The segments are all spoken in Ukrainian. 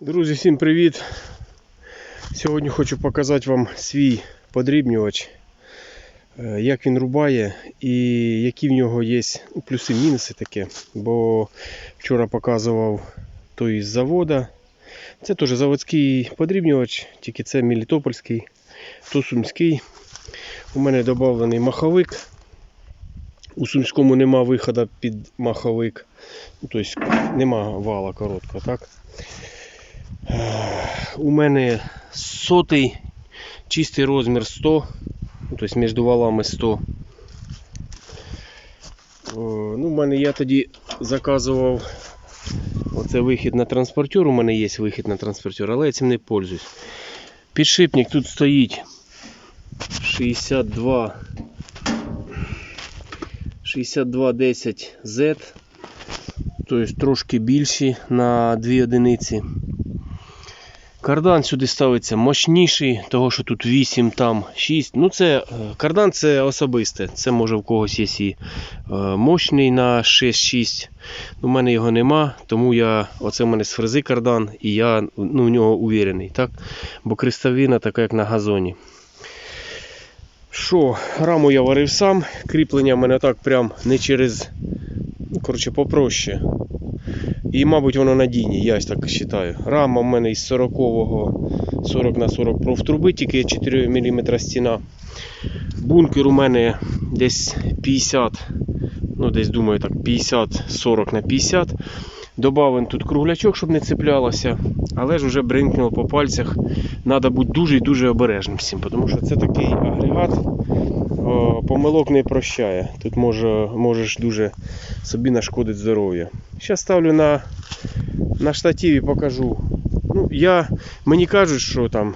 Друзі, всім привіт! Сьогодні хочу показати вам свій подрібнювач, е, як він рубає і які в нього є ну, плюси-мінуси таке. Бо вчора показував той з завода. Це теж заводський подрібнювач, тільки це Мелітопольський, то сумський. У мене додавлений маховик. У Сумському нема виходу під маховик. Ну, Тобто нема вала короткого, так? У мене сотий чистий розмір 100, ну, тобто між валами 100. О, Ну, в мене я тоді заказував оце вихід на транспортер. У мене є вихід на транспортер, але я цим не пользуюсь. Підшипник тут стоїть 62 6210 Z. Тобто трошки більші на 2 одиниці. Кардан сюди ставиться мощніший, того що тут 8, там 6. Ну це е, кардан це особисте. Це може в когось є і е, мощний на 6-6. У мене його нема, тому я оце в мене з фрези кардан і я ну, в нього уверений. Так? Бо крестовина така, як на газоні. Що, раму я варив сам, кріплення в мене так прям не через. Ну, коротше, попроще. І, мабуть, воно надійні, я так вважаю. Рама в мене із 40-го 40 на 40 профтруби, тільки 4 мм стіна. Бункер у мене десь 50, ну десь думаю так, 50-40 на 50. Добавив тут круглячок, щоб не цеплялося. Але ж вже бринкнуло по пальцях. Треба бути дуже і дуже обережним всім, тому що це такий агрегат. О, Помилок не прощає. Тут може, можеш дуже собі нашкодити здоров'я. Зараз ставлю на, на штативі, покажу. Ну, я, мені кажуть, що там,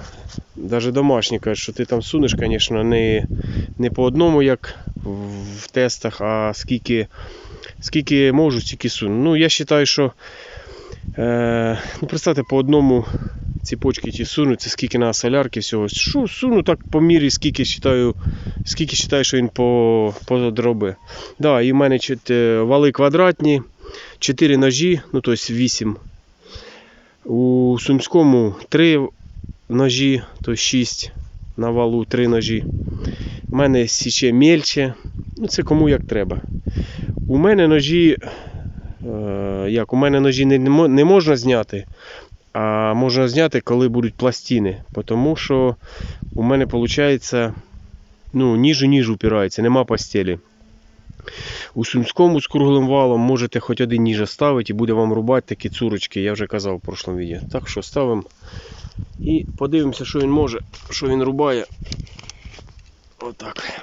навіть домашні кажуть, що ти там сунеш, звісно, не, не по одному, як в тестах, а скільки, скільки можу, стільки суну. Ну, я вважаю, що е, ну, представте, по одному ціпочки ті суну, це скільки на солярки всього. Що суну так по мірі, скільки вважаю, скільки вважаю, що він по, по дроби. Да, і в мене е, вали квадратні, 4 ножі, ну тобто 8. У Сумському 3 ножі, то 6 на валу, 3 ножі. У мене січе мельче. Ну, це кому як треба. У мене ножі. Е, як, у мене ножі не, не мо- не можна зняти, а можна зняти, коли будуть пластини. Тому що у мене виходить, ну, ніж ніж упирається, нема постелі. У Сумському з круглим валом можете хоч один ніж ставити і буде вам рубати такі цурочки, я вже казав в прошлому відео. Так що ставимо і подивимося, що він може, що він рубає. Отак.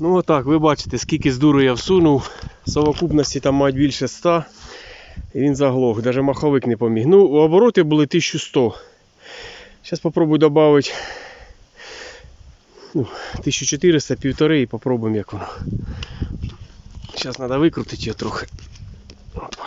Ну отак, ви бачите, скільки з дуру я всунув. Совокупності там мають більше 100. І він заглох, навіть маховик не поміг. Ну, обороти були 1100. Зараз спробую додати ну, 1400, півтори і попробуємо як воно. Зараз треба викрутити його трохи. Опа.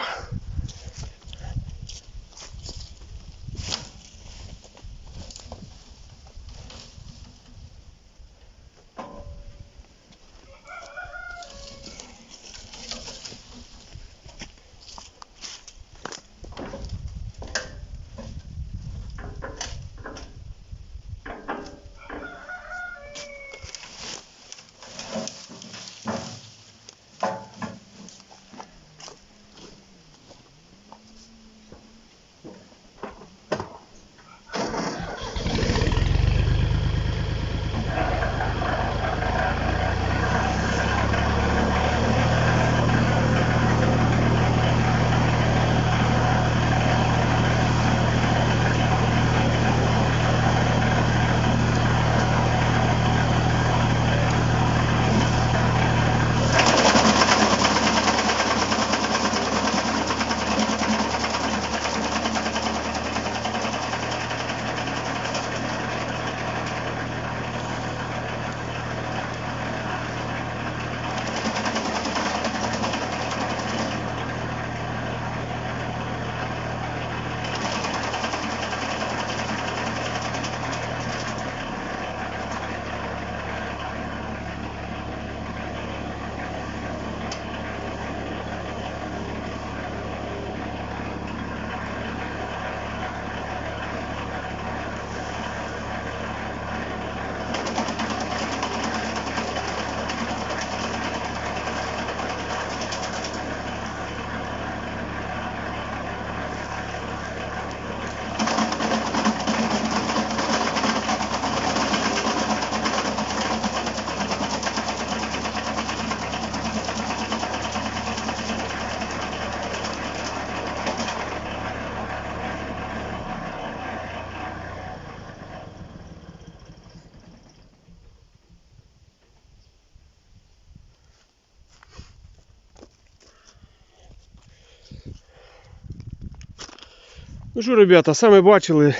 Ну що, ребята, саме бачили,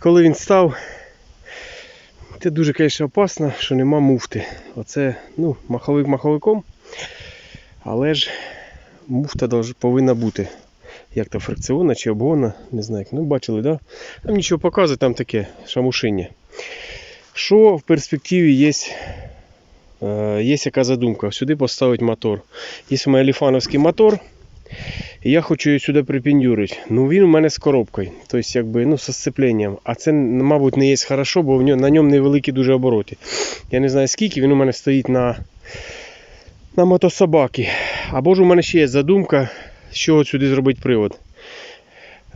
коли він став. Це дуже, звісно, опасно, що нема муфти. Оце, ну, маховик маховиком. Але ж муфта повинна бути. Як то фрикціонна чи обгонна, не знаю. Ну, бачили, да? Там нічого показує, там таке шамушиння. Що в перспективі є, е, є яка задумка? Сюди поставити мотор. Є у ліфановський мотор. І я хочу її сюди припіндюрити. Ну він у мене з коробкою. Тобто, якби, ну, з сцепленням. А це, мабуть, не є хорошо, бо в ньо- на ньому невеликі дуже обороти. Я не знаю скільки, він у мене стоїть на, на мотособаки. Або ж у мене ще є задумка, з чого сюди зробити привод.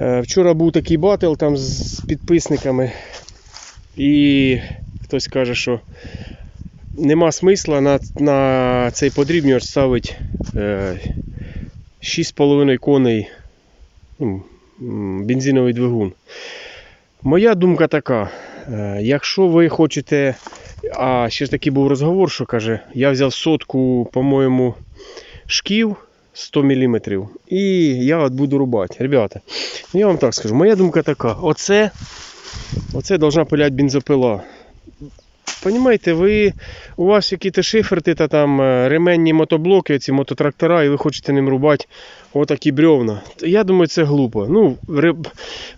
Е, Вчора був такий батл там з підписниками. І хтось каже, що нема смисла на, на цей подрібнювач ставити е, 6,5 коней ну, бензиновий двигун. Моя думка така. е, Якщо ви хочете. А ще ж такий був розговор, що каже, я взяв сотку, по-моєму, шків 100 мм. І я от буду рубати. Ребята, я вам так скажу, моя думка така. Оце, оце должна пиляти бензопила. Понімаєте, ви, у вас якісь шиферти та там е, ременні мотоблоки, ці мототрактора, і ви хочете ним рубати отакі бревна. Я думаю, це глупо. Ну,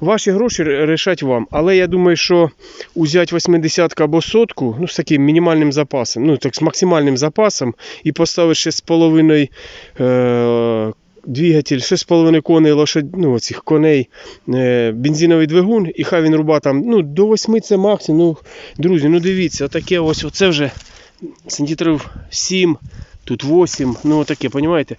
ваші гроші рішать вам. Але я думаю, що узяти 80 або сотку, ну, з таким мінімальним запасом, ну, так, з максимальним запасом, і поставити ще з половиною е, двигатель, 6,5 коней лошадь, ну, оцих коней, е, бензиновий двигун, і хай він руба там, ну, до 8 це максимум. Ну, друзі, ну дивіться, отаке ось, оце вже сантиметрів 7, тут 8, ну отаке, понімаєте?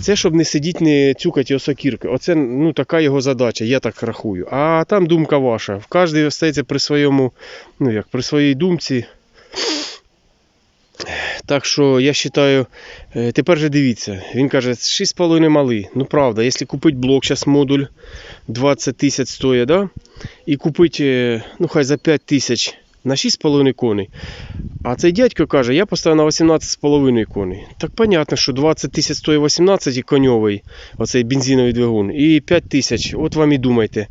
Це щоб не сидіти, не цюкати осокірки. Оце ну, така його задача, я так рахую. А там думка ваша. В кожний остається при своєму, ну як, при своїй думці. Так що я вважаю, е, тепер же дивіться, він каже, 6,5 малий. Ну правда, якщо купити блок, зараз модуль 20 тисяч стоїть, да? і купити, е, ну хай за 5 тисяч на 6,5 коней. А цей дядько каже, я поставив на 18,5 коней. Так понятно, що 20 тисяч стоїть 18 і коньовий, оцей бензиновий двигун, і 5 тисяч, от вам і думайте.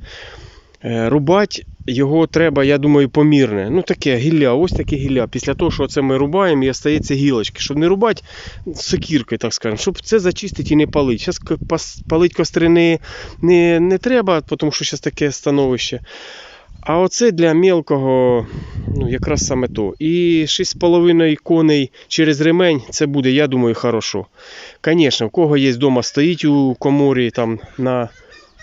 Е, Рубати його треба, я думаю, помірне. Ну таке гілля, ось таке гілля. Після того, що це ми рубаємо, і остається гілочки. Щоб не рубати сокіркою, так скажемо, щоб це зачистити і не палити. Зараз палити костри не, не, не треба, тому що зараз таке становище. А оце для мелкого, ну якраз саме то. І 6,5 коней через ремень, це буде, я думаю, хорошо. Звісно, в кого є вдома стоїть у коморі там на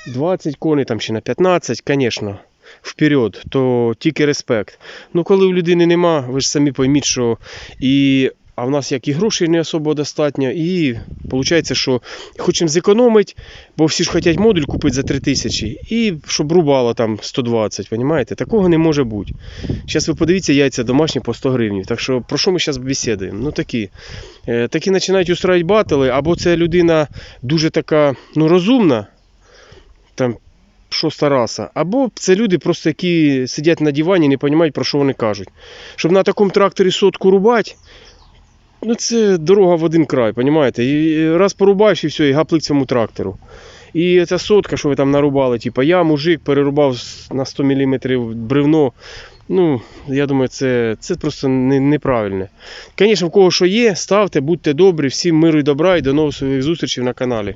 20 коней там, чи на 15, звісно, вперед, то тільки респект. Ну коли у людини нема, ви ж самі пойміть, що і. А в нас як і грошей не особо достатньо, і виходить, що хочемо зекономити, бо всі ж хочуть модуль купити за 3000, і щоб рубало там 120, розумієте? Такого не може бути. Зараз ви подивіться яйця домашні по 100 гривень. Так що про що ми зараз бесідуємо? Ну такі. Е, такі починають устраивати батили, або це людина дуже така ну, розумна, там шоста раса, або це люди, просто які сидять на дивані і не розуміють, про що вони кажуть. Щоб на такому тракторі сотку рубати, ну це дорога в один край, розумієте? І раз порубаєш і все, і гаплик цьому трактору. І ця сотка, що ви там нарубали, типу, я мужик перерубав на 100 мм бревно. Ну, я думаю, це, це просто не, неправильне. Звісно, в кого що є, ставте, будьте добрі, всім миру і добра і до нових зустрічей на каналі.